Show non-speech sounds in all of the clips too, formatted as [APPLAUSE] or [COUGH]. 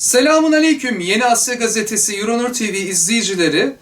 Selamun Aleyküm Yeni Asya Gazetesi Euronur TV izleyicileri.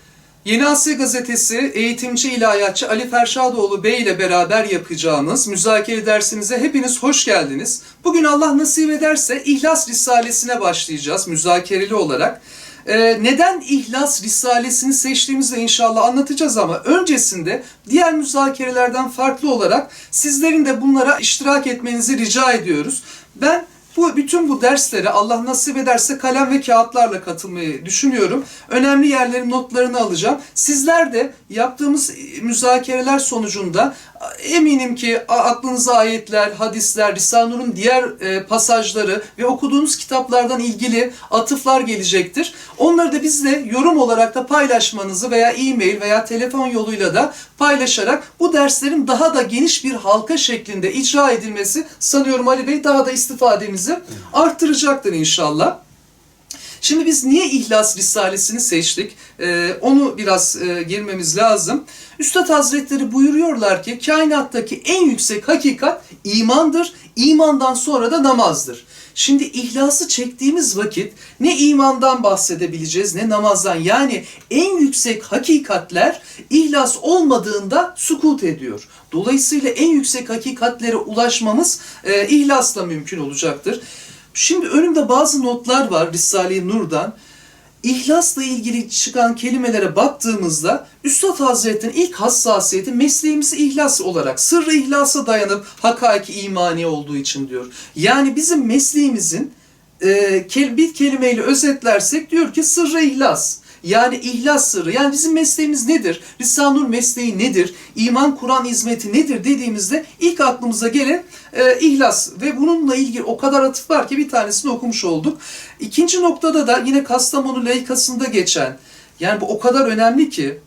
Yeni Asya Gazetesi eğitimci ilahiyatçı Ali Ferşadoğlu Bey ile beraber yapacağımız müzakere dersimize hepiniz hoş geldiniz. Bugün Allah nasip ederse İhlas Risalesine başlayacağız müzakereli olarak. Ee, neden İhlas Risalesini seçtiğimizi de inşallah anlatacağız ama öncesinde diğer müzakerelerden farklı olarak sizlerin de bunlara iştirak etmenizi rica ediyoruz. Ben bu bütün bu derslere Allah nasip ederse kalem ve kağıtlarla katılmayı düşünüyorum. Önemli yerlerin notlarını alacağım. Sizler de yaptığımız müzakereler sonucunda eminim ki aklınıza ayetler, hadisler, Risale-i Nur'un diğer e, pasajları ve okuduğunuz kitaplardan ilgili atıflar gelecektir. Onları da bizle yorum olarak da paylaşmanızı veya e-mail veya telefon yoluyla da paylaşarak bu derslerin daha da geniş bir halka şeklinde icra edilmesi sanıyorum Ali Bey daha da istifademizi arttıracaktır inşallah. Şimdi biz niye İhlas Risalesini seçtik? Ee, onu biraz e, girmemiz lazım. Üstad Hazretleri buyuruyorlar ki kainattaki en yüksek hakikat imandır. İmandan sonra da namazdır. Şimdi ihlası çektiğimiz vakit ne imandan bahsedebileceğiz ne namazdan. Yani en yüksek hakikatler ihlas olmadığında sukut ediyor. Dolayısıyla en yüksek hakikatlere ulaşmamız e, ihlasla mümkün olacaktır. Şimdi önümde bazı notlar var Risale-i Nur'dan. İhlasla ilgili çıkan kelimelere baktığımızda Üstad Hazretleri'nin ilk hassasiyeti mesleğimizi ihlas olarak, sırrı ihlasa dayanıp hakaiki imani olduğu için diyor. Yani bizim mesleğimizin e, bir kelimeyle özetlersek diyor ki sırrı ihlas. Yani ihlas sırrı. Yani bizim mesleğimiz nedir? Risale-i mesleği nedir? İman Kur'an hizmeti nedir dediğimizde ilk aklımıza gelen e, ihlas. Ve bununla ilgili o kadar atıf var ki bir tanesini okumuş olduk. İkinci noktada da yine Kastamonu layıkasında geçen, yani bu o kadar önemli ki,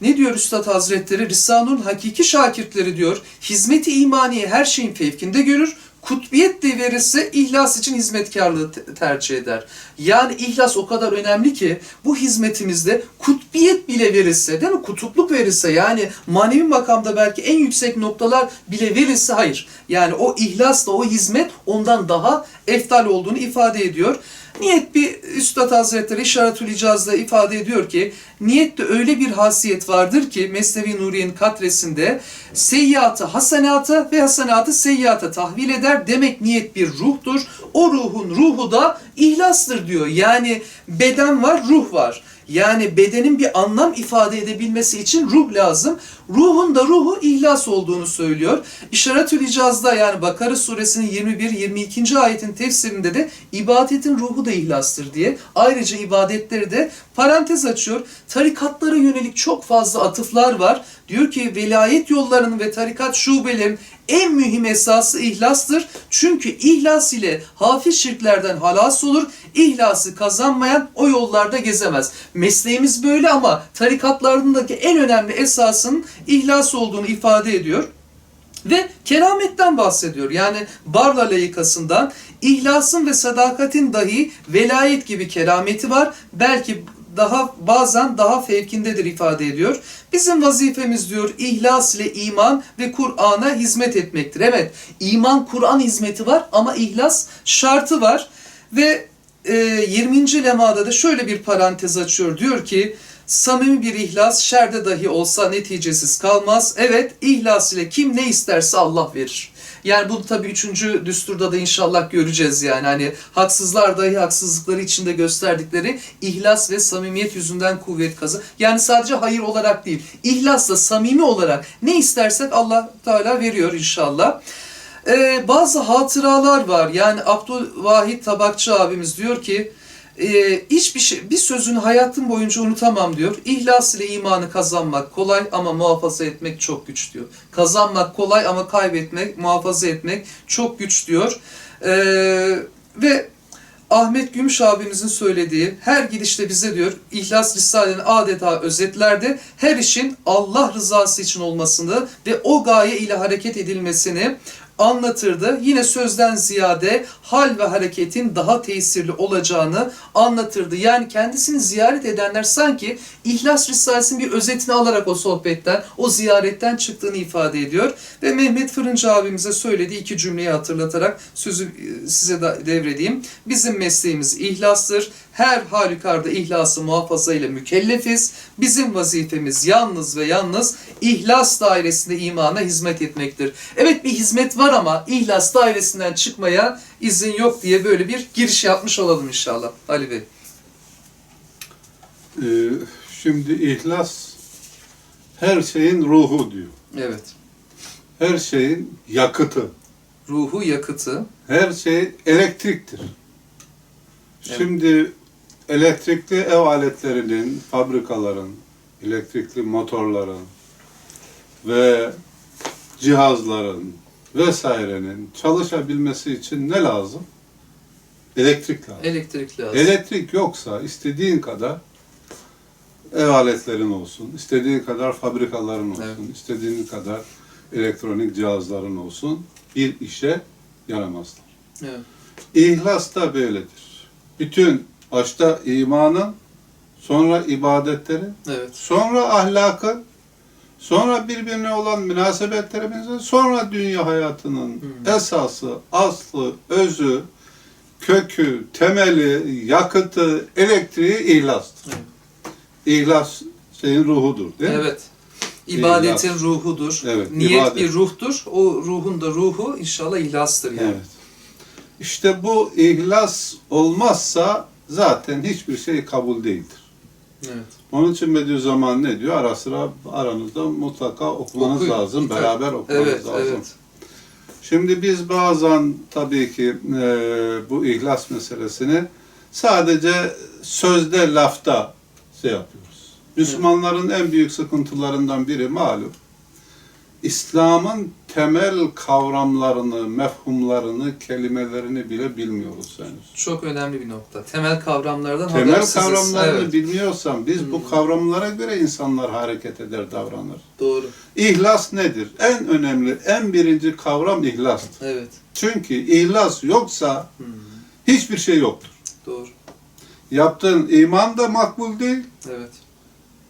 ne diyor Üstad Hazretleri? Risale-i Nur'un hakiki şakirtleri diyor, hizmeti imaniye her şeyin fevkinde görür, kutbiyet de verirse ihlas için hizmetkarlığı tercih eder. Yani ihlas o kadar önemli ki bu hizmetimizde kutbiyet bile verirse değil mi? Kutupluk verirse yani manevi makamda belki en yüksek noktalar bile verirse hayır. Yani o ihlasla o hizmet ondan daha eftal olduğunu ifade ediyor. Niyet bir Üstad Hazretleri İşaretül İcaz'da ifade ediyor ki niyette öyle bir hasiyet vardır ki Mesnevi Nuriye'nin katresinde seyyatı hasenata ve hasenatı seyyata tahvil eder. Demek niyet bir ruhtur. O ruhun ruhu da ihlastır diyor. Yani beden var, ruh var. Yani bedenin bir anlam ifade edebilmesi için ruh lazım. Ruhun da ruhu ihlas olduğunu söylüyor. İşaretül İcaz'da yani Bakara suresinin 21-22. ayetin tefsirinde de ibadetin ruhu da ihlastır diye. Ayrıca ibadetleri de parantez açıyor. Tarikatlara yönelik çok fazla atıflar var. Diyor ki velayet yollarının ve tarikat şubelerin en mühim esası ihlastır. Çünkü ihlas ile hafif şirklerden halas olur. İhlası kazanmayan o yollarda gezemez. Mesleğimiz böyle ama tarikatlarındaki en önemli esasın ihlas olduğunu ifade ediyor. Ve kerametten bahsediyor. Yani Barla layıkasından ihlasın ve sadakatin dahi velayet gibi kerameti var. Belki daha bazen daha fevkindedir ifade ediyor. Bizim vazifemiz diyor ihlas ile iman ve Kur'an'a hizmet etmektir. Evet iman Kur'an hizmeti var ama ihlas şartı var. Ve e, 20. lemada da şöyle bir parantez açıyor. Diyor ki samimi bir ihlas şerde dahi olsa neticesiz kalmaz. Evet ihlas ile kim ne isterse Allah verir. Yani bunu tabii üçüncü düsturda da inşallah göreceğiz yani. Hani haksızlar dahi haksızlıkları içinde gösterdikleri ihlas ve samimiyet yüzünden kuvvet kazı. Yani sadece hayır olarak değil, ihlasla samimi olarak ne istersek Allah Teala veriyor inşallah. Ee, bazı hatıralar var. Yani Abdülvahit Tabakçı abimiz diyor ki e, hiçbir şey, bir sözünü hayatım boyunca unutamam diyor. İhlas ile imanı kazanmak kolay ama muhafaza etmek çok güç diyor. Kazanmak kolay ama kaybetmek, muhafaza etmek çok güç diyor. E, ve Ahmet Gümüş abimizin söylediği her gidişte bize diyor İhlas Risale'nin adeta özetlerde her işin Allah rızası için olmasını ve o gaye ile hareket edilmesini anlatırdı. Yine sözden ziyade hal ve hareketin daha tesirli olacağını anlatırdı. Yani kendisini ziyaret edenler sanki İhlas Risalesi'nin bir özetini alarak o sohbetten, o ziyaretten çıktığını ifade ediyor. Ve Mehmet Fırıncı abimize söylediği iki cümleyi hatırlatarak sözü e, size de devredeyim. Bizim mesleğimiz ihlastır. Her halükarda ihlası muhafaza ile mükellefiz. Bizim vazifemiz yalnız ve yalnız ihlas dairesinde imana hizmet etmektir. Evet bir hizmet var ama ihlas dairesinden çıkmaya izin yok diye böyle bir giriş yapmış olalım inşallah Ali Bey. Ee, şimdi ihlas her şeyin ruhu diyor. Evet. Her şeyin yakıtı. Ruhu yakıtı. Her şey elektriktir. Evet. Şimdi elektrikli ev aletlerinin, fabrikaların, elektrikli motorların ve cihazların vesairenin çalışabilmesi için ne lazım? Elektrik lazım. Elektrik lazım. Elektrik yoksa istediğin kadar ev aletlerin olsun, istediğin kadar fabrikaların olsun, Evet. istediğin kadar elektronik cihazların olsun bir işe yaramazlar. Evet. İhlas da böyledir. Bütün başta imanın, sonra ibadetlerin, Evet. sonra ahlakın, sonra birbirine olan münasebetlerimizin, sonra dünya hayatının Hmm. esası, aslı, özü, kökü, temeli, yakıtı, elektriği ihlastır. Evet. İhlas şeyin ruhudur değil mi? Evet. İbadetin ruhudur. Evet, Niyet ibadet. bir ruhtur. O ruhun da ruhu inşallah ihlastır yani. Evet. İşte bu ihlas olmazsa zaten hiçbir şey kabul değildir. Evet. Onun için Bediüzzaman ne diyor? Ara sıra aranızda mutlaka okumanız Okuyun, lazım, beraber okumanız Evet, lazım. evet. Şimdi biz bazen tabii ki e, bu ihlas meselesini sadece sözde, lafta şey yapıyoruz. Müslümanların en büyük sıkıntılarından biri malum. İslam'ın temel kavramlarını, mefhumlarını, kelimelerini bile bilmiyoruz henüz. Çok önemli bir nokta. Temel kavramlardan Temel habersiziz. kavramlarını Evet, bilmiyorsan biz bu Hmm. kavramlara göre insanlar hareket eder, davranır. doğru. İhlas nedir? En önemli, en birinci kavram ihlastır. Evet. Çünkü ihlas yoksa Hmm, hiçbir şey yoktur. doğru. Yaptığın iman da makbul değil, Evet.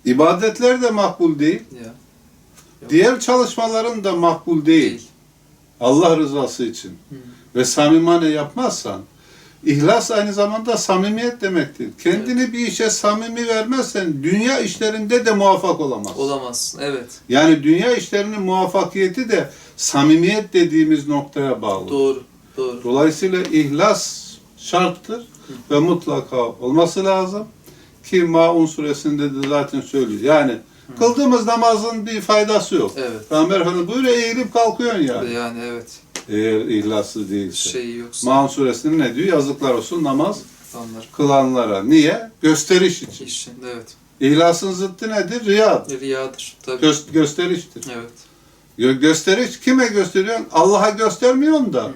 ibadetler de makbul değil, Ya. Diğer çalışmaların da makbul değil. Değil. Allah rızası için. Hmm, Ve samimane yapmazsan, ihlas aynı zamanda samimiyet demektir. Kendini bir işe samimi vermezsen dünya işlerinde de muvaffak olamazsın. Olamazsın. Evet. Yani dünya işlerinin muvaffakiyeti de samimiyet dediğimiz noktaya bağlı. Doğru. Doğru. Dolayısıyla ihlas şarttır ve mutlaka olması lazım. Ki Maun suresinde de zaten söylüyor. Yani kıldığımız namazın bir faydası yok. Evet. Peygamber Efendimiz böyle eğilip kalkıyorsun yani. Yani evet. Eğer ihlaslı değilse. Şeyi yoksa Maun suresinde ne diyor? Yazıklar olsun namaz anlar. kılanlara. Niye? Gösteriş için. İşin evet. İhlasın zıttı nedir? Riya. Riyadır. Tabii. Göz, gösteriştir. evet. Gö- gösteriş kime gösteriyorsun? Allah'a göstermiyorsun da. Hmm,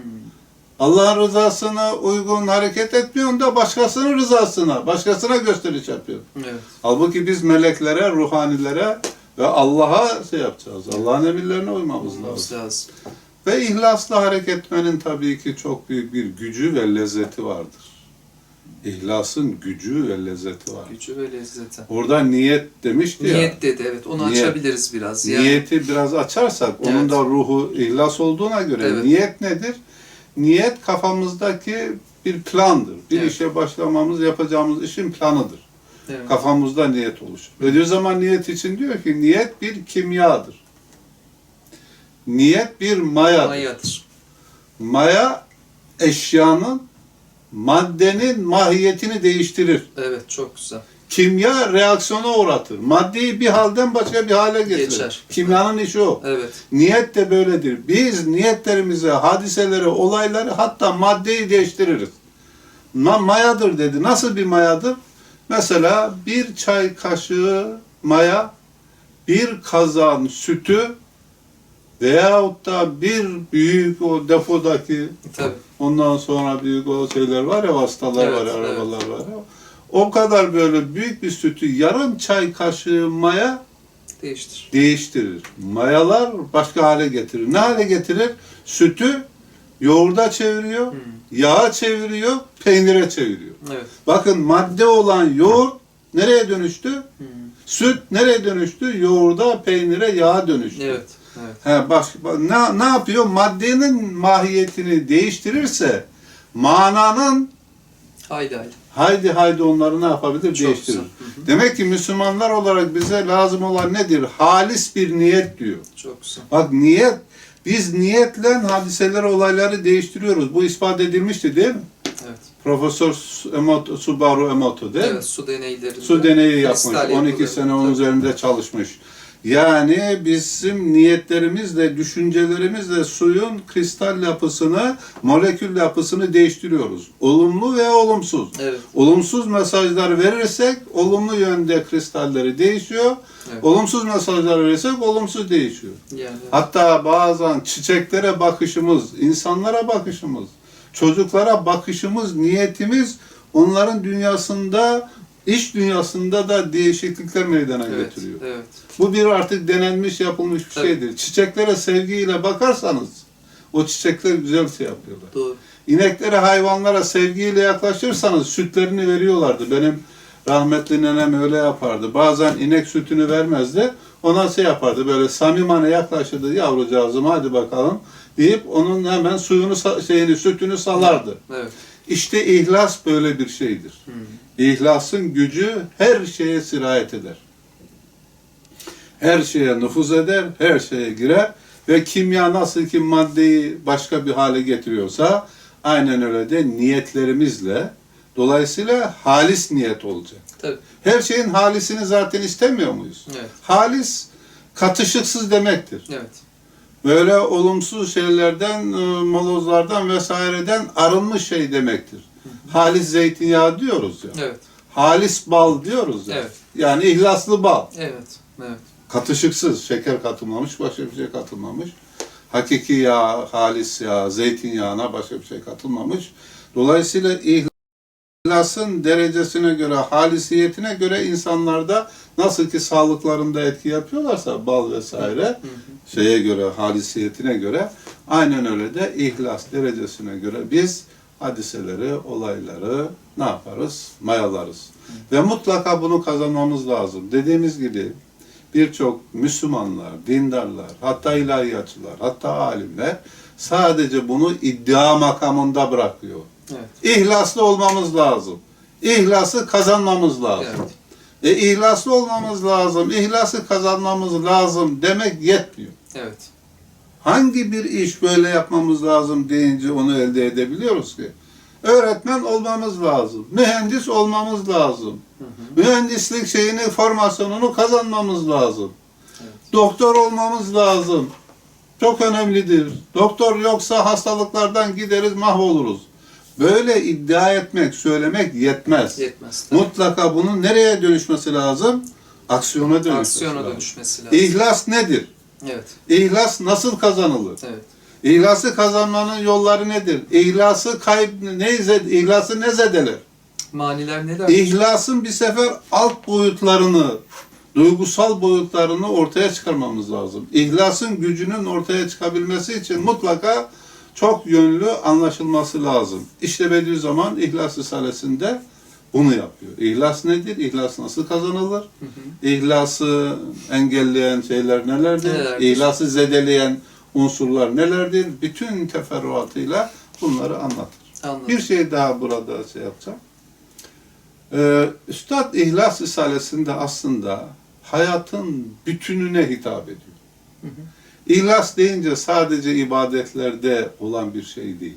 Allah'ın rızasına uygun hareket etmiyorsun da başkasının rızasına, başkasına gösteriş yapıyorsun. Evet. Halbuki biz meleklere, ruhanilere ve Allah'a şey yapacağız. Allah'ın emirlerine uymamız lazım. Lazım. Ve ihlasla hareket etmenin tabii ki çok büyük bir gücü ve lezzeti vardır. İhlasın gücü ve lezzeti var. Gücü ve lezzeti. Orada niyet demişti ya. Niyet dedi evet. Onu Niyet. açabiliriz biraz. Yani. Niyeti biraz açarsak, onun Evet. da ruhu ihlas olduğuna göre Evet. niyet nedir? Niyet kafamızdaki bir plandır. Bir Evet. işe başlamamız, yapacağımız işin planıdır. Evet. Kafamızda niyet oluşur. Ve diyor zaman niyet için diyor ki niyet bir kimyadır. Niyet bir mayadır. Mayadır. Maya eşyanın, maddenin mahiyetini değiştirir. Evet çok güzel. Kimya reaksiyona uğratır. Maddeyi bir halden başka bir hale getirir. Geçer. Kimyanın işi o. Evet. Niyet de böyledir. Biz niyetlerimize, hadiseleri, olayları hatta maddeyi değiştiririz. Ma mayadır dedi. Nasıl bir mayadır? Mesela bir çay kaşığı maya, bir kazan sütü veyahut da bir büyük o depodaki Tabii. ondan sonra büyük o şeyler var ya vasıtalar Evet, var, evet. arabalar var ya. O kadar böyle büyük bir sütü yarım çay kaşığı maya Değiştir. değiştirir. Mayalar başka hale getirir. Ne hale getirir? Sütü yoğurda çeviriyor, Hmm. yağa çeviriyor, peynire çeviriyor. Evet. Bakın madde olan yoğurt nereye dönüştü? Hmm. Süt nereye dönüştü? Yoğurda, peynire, yağa dönüştü. Evet. Evet. He, bak, bak, ne, ne yapıyor? Maddenin mahiyetini değiştirirse mananın Haydi haydi. Haydi haydi onları ne yapabilir? Çok Değiştirir. güzel. Hı hı. Demek ki Müslümanlar olarak bize lazım olan nedir? Halis bir niyet diyor. Çok güzel. Bak niyet, biz niyetle hadiseleri, olayları değiştiriyoruz. Bu ispat edilmişti değil mi? Evet. Profesör Emoto, Subaru Emoto değil mi? Evet. Su deneylerinde. Su deneyi yapmış. kristal 12 yapılıyor. sene onun üzerinde çalışmış. Yani bizim niyetlerimizle, düşüncelerimizle suyun kristal yapısını, molekül yapısını değiştiriyoruz. Olumlu ve olumsuz. Evet. Olumsuz mesajlar verirsek olumlu yönde kristalleri değişiyor. Evet. Olumsuz mesajlar verirsek olumsuz değişiyor. Yani. Hatta bazen çiçeklere bakışımız, insanlara bakışımız, çocuklara bakışımız, niyetimiz onların dünyasında, iş dünyasında da değişiklikler meydana Evet. getiriyor. Evet. Bu bir artık denenmiş, yapılmış bir Tabii. şeydir. Çiçeklere sevgiyle bakarsanız o çiçekler güzel şey yapıyorlar. Doğru. İneklere, hayvanlara sevgiyle yaklaşırsanız sütlerini veriyorlardı. Benim rahmetli nenem öyle yapardı. Bazen inek sütünü vermezdi. Ona şey yapardı böyle samimane yaklaşırdı yavrucağızım hadi bakalım deyip onun hemen suyunu şeyini sütünü salardı. Evet. İşte ihlas böyle bir şeydir. İhlasın gücü her şeye sirayet eder. Her şeye nüfuz eder, her şeye girer ve kimya nasıl ki maddeyi başka bir hale getiriyorsa aynen öyle de niyetlerimizle dolayısıyla halis niyet olacak. Tabii. Her şeyin halisini zaten istemiyor muyuz? Evet. Halis katışıksız demektir. Evet. Böyle olumsuz şeylerden, e, molozlardan vesaireden arınmış şey demektir. Halis zeytinyağı diyoruz ya. Evet. Halis bal diyoruz ya. Evet. Yani ihlaslı bal. Evet. Evet. Katışıksız, şeker katılmamış, başka bir şey katılmamış. Hakiki yağ, halis yağ, zeytinyağına başka bir şey katılmamış. Dolayısıyla ihlasın derecesine göre, halisiyetine göre insanlarda nasıl ki sağlıklarında etki yapıyorlarsa bal vesaire, Hı hı. şeye göre, halisiyetine göre aynen öyle de ihlas derecesine göre biz hadiseleri, olayları ne yaparız? Mayalarız. Ve mutlaka bunu kazanmamız lazım. Dediğimiz gibi birçok Müslümanlar, dindarlar, hatta ilahiyatçılar, hatta alimler sadece bunu iddia makamında bırakıyor. Evet. İhlaslı olmamız lazım. İhlası kazanmamız lazım. Evet. E ihlaslı olmamız lazım, ihlası kazanmamız lazım demek yetmiyor. Evet. Hangi bir iş böyle yapmamız lazım deyince onu elde edebiliyoruz ki? Öğretmen olmamız lazım, mühendis olmamız lazım. Hı hı. Mühendislik şeyini, formasyonunu kazanmamız lazım. Evet. Doktor olmamız lazım. Çok önemlidir. Doktor yoksa hastalıklardan gideriz, mahvoluruz. Böyle iddia etmek, söylemek yetmez. Yetmez. Tabii. Mutlaka bunun nereye dönüşmesi lazım? Aksiyona dönüşmesi Aksiyona lazım. dönüşmesi lazım. İhlas nedir? Evet. İhlas nasıl kazanılır? Evet. İhlası kazanmanın yolları nedir? İhlası kayıp ne zed, ihlası ne zedeler? Maniler neler? İhlasın bir sefer alt boyutlarını, duygusal boyutlarını ortaya çıkarmamız lazım. İhlasın gücünün ortaya çıkabilmesi için mutlaka çok yönlü anlaşılması lazım. İşte Bediüzzaman İhlas Risalesi'nde bunu yapıyor. İhlas nedir? İhlas nasıl kazanılır? Hı hı. İhlası engelleyen şeyler nelerdir? Nelerdir? İhlası zedeleyen unsurlar nelerdir? Bütün teferruatıyla bunları anlatır. Anladım. Bir şey daha burada şey yapacağım. Ee, Üstad İhlas Risalesi'nde aslında hayatın bütününe hitap ediyor. Hı hı. İhlas deyince sadece ibadetlerde olan bir şey değil.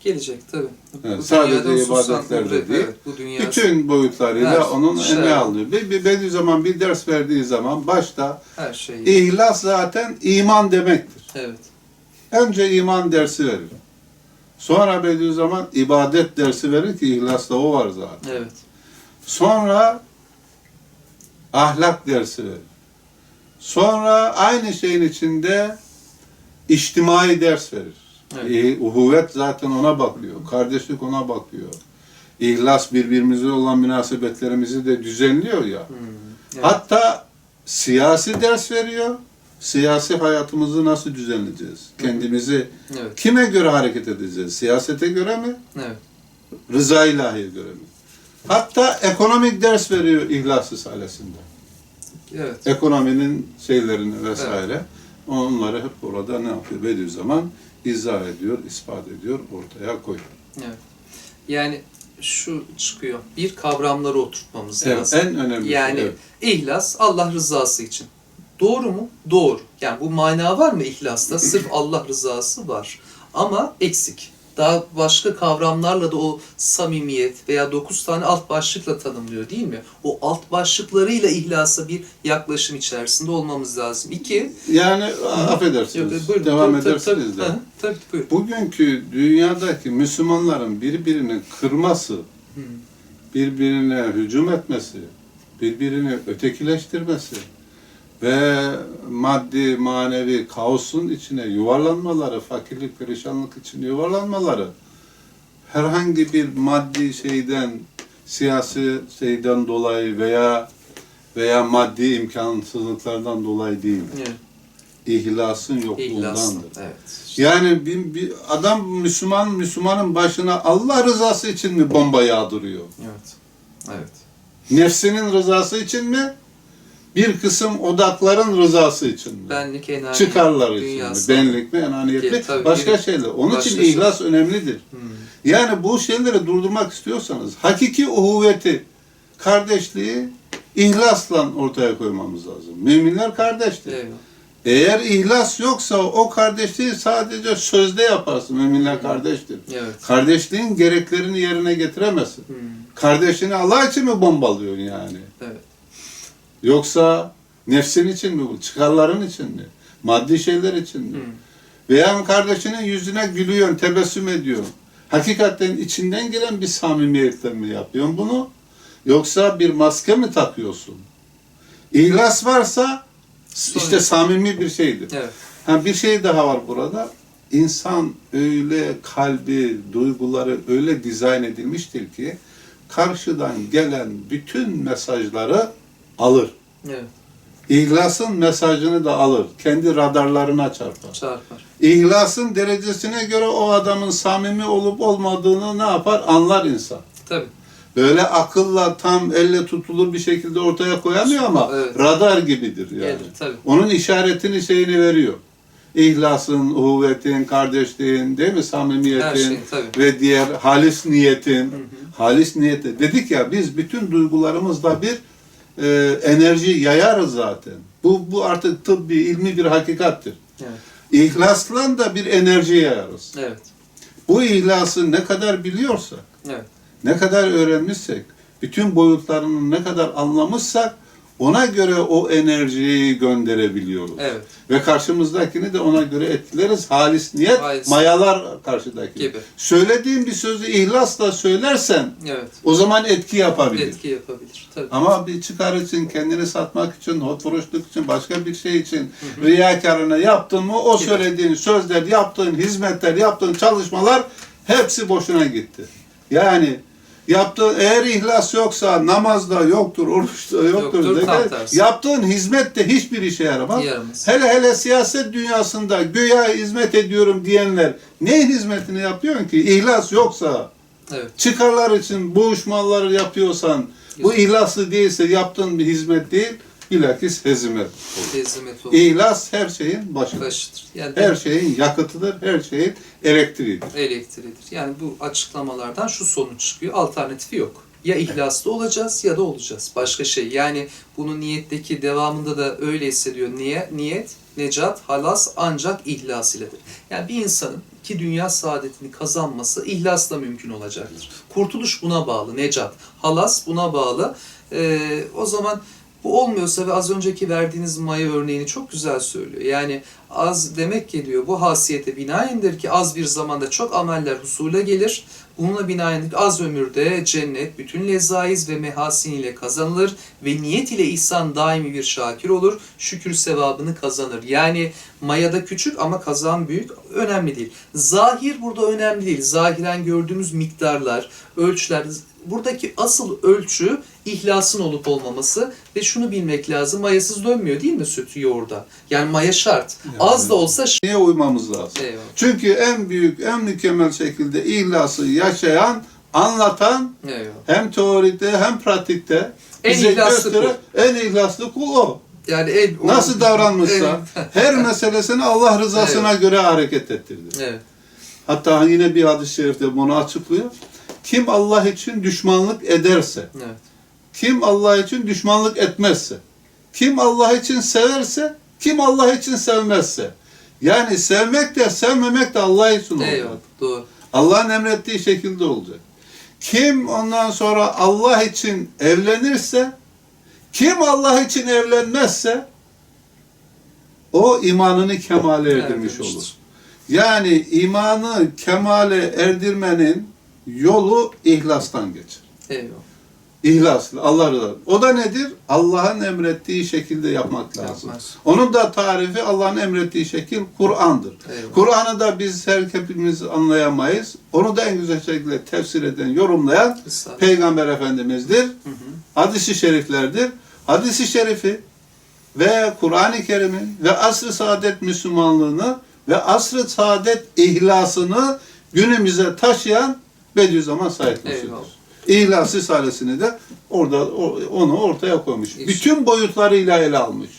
Gelecek tabii. Evet, Bu sadece ibadetlerde bu- değil. Evet, bu dünya Bütün boyutlarıyla Her onun şey. emeği alıyor. Bir, bir Bediüzzaman bir ders verdiği zaman başta her şey. İhlas zaten iman demektir. Evet. Önce iman dersi verir. Sonra Bediüzzaman ibadet dersi verir ki ihlasla o var zaten. Evet. Sonra ahlak dersi verir. Sonra aynı şeyin içinde içtimai ders verir. Evet. Uhuvvet zaten ona bakıyor. Kardeşlik ona bakıyor. İhlas birbirimize olan münasebetlerimizi de düzenliyor ya. Hmm. Evet. Hatta siyasi ders veriyor. Siyasi hayatımızı nasıl düzenleyeceğiz? Kendimizi Evet. kime göre hareket edeceğiz? Siyasete göre mi? Evet. Rıza ilahiye göre mi? Hatta ekonomik ders veriyor İhlas Risalesi'nde. Evet. Ekonominin şeylerini vesaire. Onları hep orada ne yapıyor? Bediüzzaman izah ediyor, ispat ediyor, ortaya koyuyor. Evet. Yani şu çıkıyor. Bir kavramları oturtmamız Evet, lazım. en önemli Yani evet. ihlas Allah rızası için. Doğru mu? Doğru. Yani bu mana var mı ihlasta? Sırf Allah rızası var. Ama eksik. Daha başka kavramlarla da o samimiyet veya dokuz tane alt başlıkla tanımlıyor değil mi? O alt başlıklarıyla ihlasa bir yaklaşım içerisinde olmamız lazım. İki, Yani Yok, affedersiniz, buyurun, devam tabii, tabii, edersiniz tabii. de. Hı, Tabii, buyurun. Bugünkü dünyadaki Müslümanların birbirini kırması, Hı. birbirine hücum etmesi, birbirini ötekileştirmesi ve maddi manevi kaosun içine yuvarlanmaları, fakirlik, perişanlık içine yuvarlanmaları herhangi bir maddi şeyden, siyasi şeyden dolayı veya veya maddi imkansızlıklardan dolayı değil. Evet. İhlasın İhlas. yokluğundandır. Evet. Yani bir, bir adam Müslüman Müslümanın başına Allah rızası için mi bomba yağdırıyor? Evet. Evet. Nefsinin rızası için mi? Bir kısım odakların rızası için? Benlik, enani, Çıkarlar için. Benlik enaniyet? Ki, tabii, Başka biri- şeyler. Onun başka için şey. ihlas önemlidir. Hmm. Yani bu şeyleri durdurmak istiyorsanız hakiki uhuvveti, kardeşliği ihlasla ortaya koymamız lazım. Müminler kardeştir. Eyvallah. Eğer ihlas yoksa o kardeşliği sadece sözde yaparsın. Müminler kardeştir. Evet. Kardeşliğin gereklerini yerine getiremezsin. Hmm. Kardeşini Allah için mi bombalıyorsun yani? Yoksa nefsin için mi bu? Çıkarların için mi? Maddi şeyler için mi? Hmm. Veya kardeşinin yüzüne gülüyorsun, tebessüm ediyorsun. Hakikaten içinden gelen bir samimiyetle mi yapıyorsun bunu? Yoksa bir maske mi takıyorsun? İhlas varsa işte samimi bir şeydir. Evet. Ha bir şey daha var burada. İnsan öyle kalbi, duyguları öyle dizayn edilmiştir ki karşıdan gelen bütün mesajları alır. Evet. İhlasın mesajını da alır. Kendi radarlarına çarpar. Çarpar. İhlasın derecesine göre o adamın samimi olup olmadığını ne yapar? Anlar insan. Tabii. Böyle akılla tam elle tutulur bir şekilde ortaya koyamıyor ama Evet. radar gibidir yani. Gelir tabii. Onun işaretini şeyini veriyor. İhlasın, uhuvvetin, kardeşliğin, değil mi? Samimiyetin Her şey tabii. ve diğer halis niyetin. Hı hı. Halis niyeti. Dedik ya biz bütün duygularımızla bir e, enerji yayarız zaten. Bu, bu artık tıbbi, ilmi bir hakikattir. Evet. İhlasla da bir enerji yayarız. Evet. Bu ihlası ne kadar biliyorsak, Evet. ne kadar öğrenmişsek, bütün boyutlarını ne kadar anlamışsak ona göre o enerjiyi gönderebiliyoruz. Evet. Ve karşımızdakini de ona göre etkileriz. Halis niyet Halis. mayalar karşıdaki. Gibi. Söylediğin bir sözü ihlasla söylersen Evet. o zaman etki yapabilir. Etki yapabilir. Tabii. Ama bir çıkar için, kendini satmak için, hotvuruşluk için, başka bir şey için riyakarına yaptın mı o Gibi. söylediğin sözler, yaptığın hizmetler, yaptığın çalışmalar hepsi boşuna gitti. Yani yaptığın eğer ihlas yoksa namazda yoktur, oruçta yoktur. Yoktur, de- yaptığın hizmet de hiçbir işe yaramaz. Yaramaz. Hele hele siyaset dünyasında göya hizmet ediyorum diyenler neyin hizmetini yapıyorsun ki? İhlas yoksa Evet. çıkarlar için boğuşmalar yapıyorsan, bu ihlaslı değilse yaptığın bir hizmet değil, bilakis hezimet olur. Tezimet olur. İhlas her şeyin başıdır. Başıdır. Yani Her şeyin yakıtıdır, her şeyin elektriğidir. elektriğidir. Yani bu açıklamalardan şu sonuç çıkıyor. Alternatifi yok. Ya ihlaslı olacağız ya da olacağız. Başka şey. Yani bunun niyetteki devamında da öyle hissediyor. Niye? Niyet, necat, halas ancak ihlas iledir. Yani bir insanın iki dünya saadetini kazanması ihlasla mümkün olacaktır. Kurtuluş buna bağlı. Necat, halas buna bağlı. Ee, o zaman bu olmuyorsa ve az önceki verdiğiniz maya örneğini çok güzel söylüyor. Yani az demek geliyor. Bu hasiyete binaendir ki az bir zamanda çok ameller husule gelir. Bununla binaendir ki az ömürde cennet bütün lezaiz ve mehasin ile kazanılır ve niyet ile ihsan daimi bir şakir olur. Şükür sevabını kazanır. Yani mayada küçük ama kazan büyük önemli değil. Zahir burada önemli değil. Zahiren gördüğümüz miktarlar, ölçüler buradaki asıl ölçü ihlasın olup olmaması ve şunu bilmek lazım. Mayasız dönmüyor değil mi süt yoğurda? Yani maya şart. Yani. Az da olsa ş- Niye uymamız lazım? Eyvallah. Çünkü en büyük, en mükemmel şekilde ihlası yaşayan, anlatan Eyvallah. hem teoride hem pratikte En bize ihlaslı gösteren en ihlaslı kul o. Yani el, Nasıl davranmışsa Evet. [LAUGHS] her meselesini Allah rızasına göre hareket ettirdi. evet. Hatta yine bir hadis-i şerifte bunu açıklıyor. Kim Allah için düşmanlık ederse, Evet. kim Allah için düşmanlık etmezse, kim Allah için severse, kim Allah için sevmezse. Yani sevmek de sevmemek de Allah için olacak. Eyvallah. Doğru. Allah'ın emrettiği şekilde olacak. Kim ondan sonra Allah için evlenirse, kim Allah için evlenmezse, o imanını kemale erdirmiş olur. Yani imanı kemale erdirmenin yolu ihlastan geçer. Eyvallah. İhlaslı, Allah rızası. O da nedir? Allah'ın emrettiği şekilde yapmak lazım. Yapmaz. Onun da tarifi Allah'ın emrettiği şekil Kur'an'dır. Kur'an'ı da biz her hepimiz anlayamayız. Onu da en güzel şekilde tefsir eden, yorumlayan Risale. Peygamber Efendimiz'dir. Hı hı. Hadis-i şeriflerdir. Hadis-i şerifi ve Kur'an-ı Kerim'in ve asr-ı saadet Müslümanlığını ve asr-ı saadet ihlasını günümüze taşıyan Bediüzzaman Said Nursi'dir. İhlas Risalesini de orada onu ortaya koymuş. İnşallah. Bütün boyutlarıyla ele almış.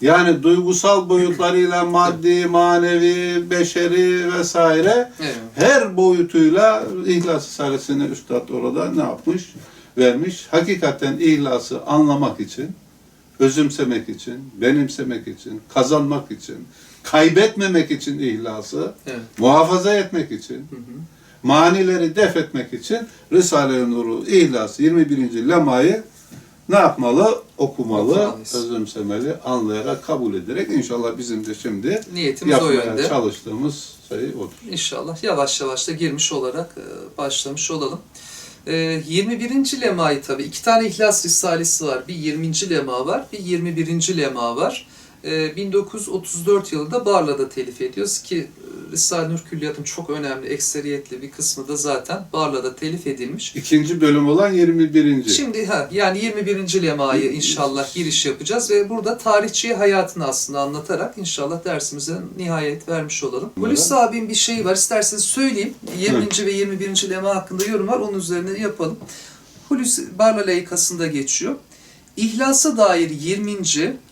Yani duygusal boyutlarıyla maddi, manevi, beşeri vesaire Eyvallah. her boyutuyla İhlas Risalesini Üstad orada ne yapmış? Vermiş. Hakikaten ihlası anlamak için, özümsemek için, benimsemek için, kazanmak için, kaybetmemek için ihlası, Evet. muhafaza etmek için, Hı hı. Manileri def etmek için Risale-i Nur'u, İhlas 21. lemayı ne yapmalı? Okumalı, özümsemeli, anlayarak, kabul ederek inşallah bizim de şimdi Niyetimiz o yapmaya yönde. çalıştığımız şey odur. İnşallah yavaş yavaş da girmiş olarak e, başlamış olalım. E, 21. lemayı tabii iki tane İhlas Risalesi var. Bir 20. lema var, bir 21. lema var. E, 1934 yılında Barla'da telif ediyoruz ki e, Risale-i Nur Külliyat'ın çok önemli, ekseriyetli bir kısmı da zaten Barla'da telif edilmiş. İkinci bölüm olan 21. Şimdi ha, yani 21. lemayı inşallah giriş yapacağız ve burada tarihçi hayatını aslında anlatarak inşallah dersimize nihayet vermiş olalım. Hulusi abim bir şey var isterseniz söyleyeyim. 20. ve 21. lema hakkında yorum var onun üzerine yapalım. Hulusi Barla layıkasında geçiyor. İhlasa dair 20.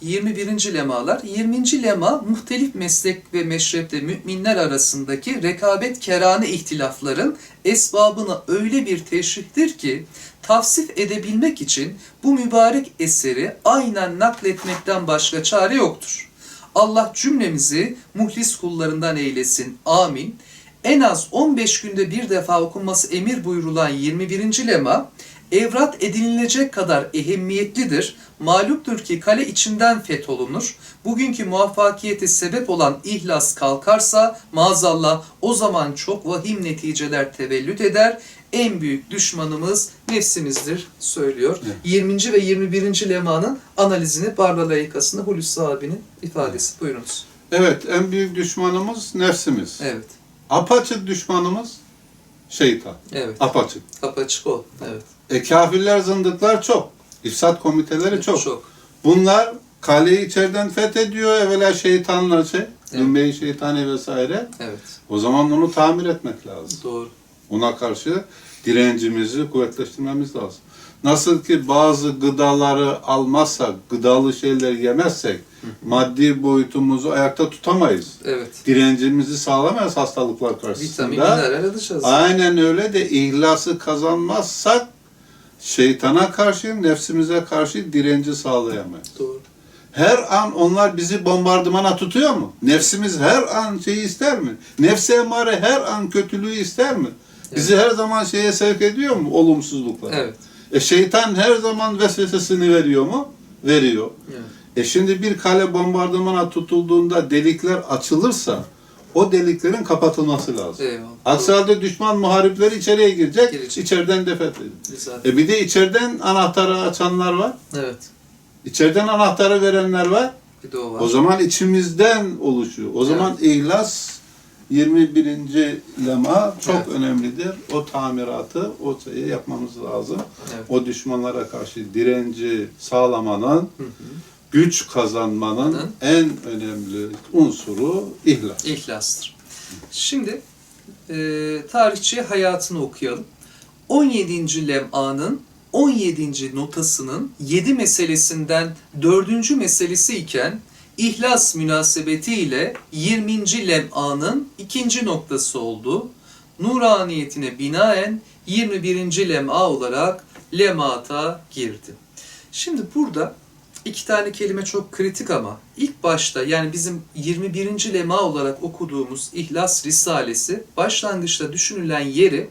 21. lemalar, 20. lema muhtelif meslek ve meşrepte müminler arasındaki rekabet kerane ihtilafların esbabına öyle bir teşrihtir ki tavsif edebilmek için bu mübarek eseri aynen nakletmekten başka çare yoktur. Allah cümlemizi muhlis kullarından eylesin. Amin. En az 15 günde bir defa okunması emir buyurulan 21. lema evrat edinilecek kadar ehemmiyetlidir. Malumdur ki kale içinden fetholunur. Bugünkü muvaffakiyete sebep olan ihlas kalkarsa maazallah o zaman çok vahim neticeler tevellüt eder. En büyük düşmanımız nefsimizdir söylüyor. Evet. 20. ve 21. lemanın analizini Barla layıkasında Hulusi abinin ifadesi. Buyurunuz. Evet, en büyük düşmanımız nefsimiz. Evet. Apaçık düşmanımız şeytan. Evet. Apaçık. Apaçık ol. Evet. E kafirler, zındıklar çok. İfsat komiteleri çok. Çok. Bunlar kaleyi içeriden fethediyor. Evvela şeytanlar şey, Evet. ümmeyi şeytani vesaire. Evet. O zaman onu tamir etmek lazım. Doğru. Ona karşı direncimizi kuvvetleştirmemiz lazım. Nasıl ki bazı gıdaları almazsak, gıdalı şeyler yemezsek, maddi boyutumuzu ayakta tutamayız. Evet. Direncimizi sağlamayız hastalıklar karşısında. Vitamin, mineral alacağız. Aynen öyle de ihlası kazanmazsak şeytana karşı, nefsimize karşı direnci sağlayamayız. Doğru. Her an onlar bizi bombardımana tutuyor mu? Nefsimiz her an şeyi ister mi? Nefse emare her an kötülüğü ister mi? Bizi her zaman şeye sevk ediyor mu? Olumsuzluklara. Evet. E şeytan her zaman vesvesesini veriyor mu? Veriyor. evet. E şimdi bir kale bombardımana tutulduğunda delikler açılırsa o deliklerin kapatılması lazım. Eyvallah. Aksi halde düşman muharipleri içeriye girecek, Girecek. içeriden defet. E bir de içeriden anahtarı açanlar var. Evet. İçeriden anahtarı verenler var. Bir de o var. O zaman içimizden oluşuyor. O zaman ihlas 21. lema çok Evet. önemlidir. O tamiratı, o şeyi yapmamız lazım. Evet. O düşmanlara karşı direnci sağlamanın, Hı hı. Güç kazanmanın Hı. en önemli unsuru ihlas. İhlastır. Şimdi e, tarihçi hayatını okuyalım. 17. lem'anın 17. notasının 7 meselesinden 4. meselesi iken ihlas münasebetiyle 20. lem'anın ikinci noktası oldu. Nuraniyetine binaen 21. lem'a olarak lemata girdi. Şimdi burada iki tane kelime çok kritik ama ilk başta yani bizim 21. lema olarak okuduğumuz İhlas Risalesi başlangıçta düşünülen yeri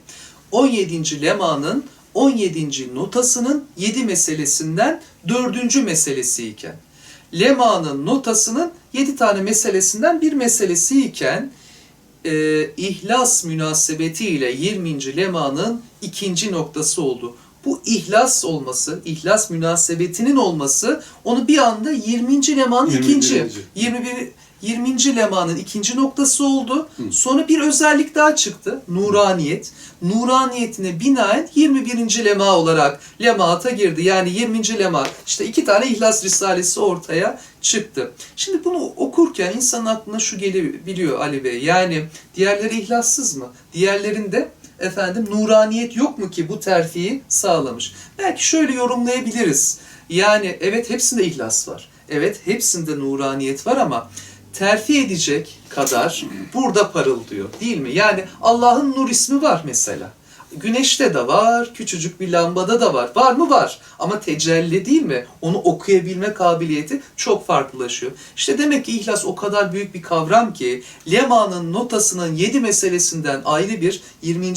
17. lemanın 17. notasının 7 meselesinden 4. meselesi iken lemanın notasının 7 tane meselesinden bir meselesi iken e, ihlas münasebetiyle 20. lemanın ikinci noktası oldu. Bu ihlas olması, ihlas münasebetinin olması onu bir anda 20. lemanın 21. ikinci, 21. 20. lemanın ikinci noktası oldu. Sonra bir özellik daha çıktı. Nuraniyet. Nuraniyetine binaen 21. lema olarak lemaata girdi. Yani 20. lema. İşte iki tane İhlas Risalesi ortaya çıktı. Şimdi bunu okurken insanın aklına şu gelebiliyor Ali Bey. Yani diğerleri ihlassız mı? Diğerlerinde efendim nuraniyet yok mu ki bu terfiyi sağlamış? Belki şöyle yorumlayabiliriz. Yani evet hepsinde ihlas var. Evet hepsinde nuraniyet var ama terfi edecek kadar burada parıldıyor değil mi? Yani Allah'ın nur ismi var mesela. Güneşte de var, küçücük bir lambada da var. Var mı? Var. Ama tecelli değil mi? Onu okuyabilme kabiliyeti çok farklılaşıyor. İşte demek ki ihlas o kadar büyük bir kavram ki lemanın notasının 7 meselesinden ayrı bir 20.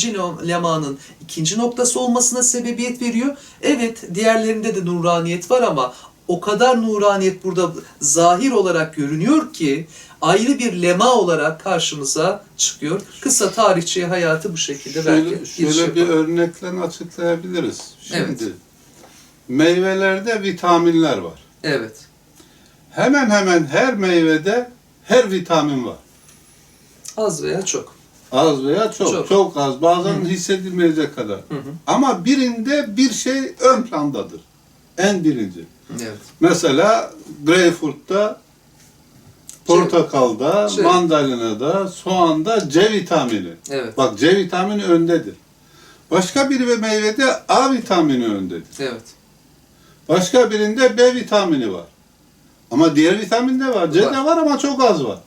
lemanın ikinci noktası olmasına sebebiyet veriyor. Evet diğerlerinde de nuraniyet var ama o kadar nuraniyet burada zahir olarak görünüyor ki ayrı bir lema olarak karşımıza çıkıyor. Kısa tarihçi hayatı bu şekilde belki Şöyle, giriş şöyle bir yapalım. örnekle açıklayabiliriz. Şimdi Evet. meyvelerde vitaminler var. Evet. Hemen hemen her meyvede her vitamin var. Az veya çok. Az veya çok, Çok. çok, az. Bazen hissedilmeyecek kadar. Hı hı. Ama birinde bir şey ön plandadır. En birinci. Evet. Mesela greyfurtta, portakalda, Şey- mandalinada, soğanda C vitamini. Evet. Bak C vitamini öndedir. Başka bir ve meyvede A vitamini öndedir. Evet. Başka birinde B vitamini var. Ama diğer vitamin de var. C Var. de var ama çok az var.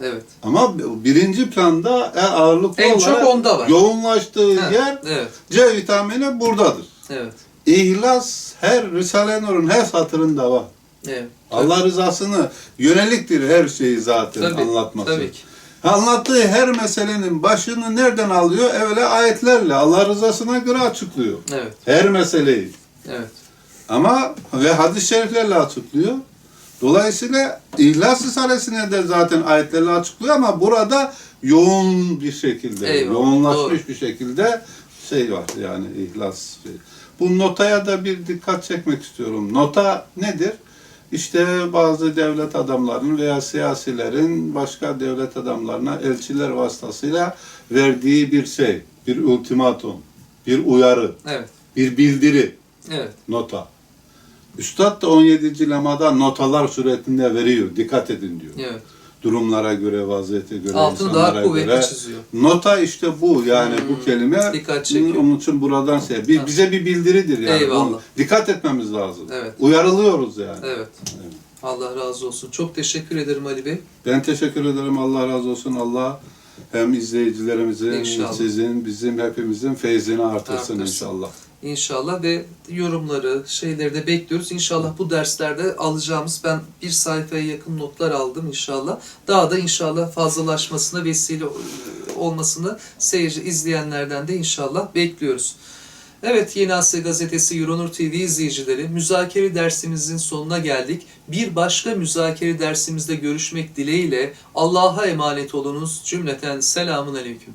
Evet. Ama birinci planda en ağırlıklı En olarak çok onda var. yoğunlaştığı Ha, yer Evet. C vitamini buradadır. Evet. İhlas her Risale-i Nur'un her satırında var. Evet. Allah rızasını yöneliktir her şeyi zaten Tabii, anlatması. Tabii ki. Anlattığı her meselenin başını nereden alıyor? Evvela ayetlerle Allah rızasına göre açıklıyor. Evet. Her meseleyi. Evet. Ama ve hadis-i şeriflerle açıklıyor. Dolayısıyla İhlas Risalesi'ne de zaten ayetlerle açıklıyor ama burada yoğun bir şekilde, Eyvallah, yoğunlaşmış doğru. bir şekilde şey var yani ihlas. Şey. Bu notaya da bir dikkat çekmek istiyorum. Nota nedir? İşte bazı devlet adamlarının veya siyasilerin başka devlet adamlarına elçiler vasıtasıyla verdiği bir şey, bir ultimatum, bir uyarı, Evet. bir bildiri Evet. nota. Üstad da 17. lemada notalar suretinde veriyor. Dikkat edin diyor. Evet. Durumlara göre, vaziyete göre, Altını daha kuvvetli göre. çiziyor. Nota işte bu yani bu Hmm, kelime. dikkat çekiyor. Onun için buradan şey, bir, bize bir bildiridir yani. Eyvallah. Bunu dikkat etmemiz lazım. Evet. Uyarılıyoruz yani. Evet. Evet. Allah razı olsun. Çok teşekkür ederim Ali Bey. Ben teşekkür ederim. Allah razı olsun. Allah hem izleyicilerimizin, İnşallah. sizin, bizim hepimizin feyzini artırsın, Artırsın. inşallah. İnşallah ve yorumları, şeyleri de bekliyoruz. İnşallah bu derslerde alacağımız, ben bir sayfaya yakın notlar aldım inşallah. Daha da inşallah fazlalaşmasına vesile olmasını seyirci, izleyenlerden de inşallah bekliyoruz. Evet Yeni Asya Gazetesi Euronur TV izleyicileri müzakere dersimizin sonuna geldik. Bir başka müzakere dersimizde görüşmek dileğiyle Allah'a emanet olunuz. Cümleten selamun aleyküm.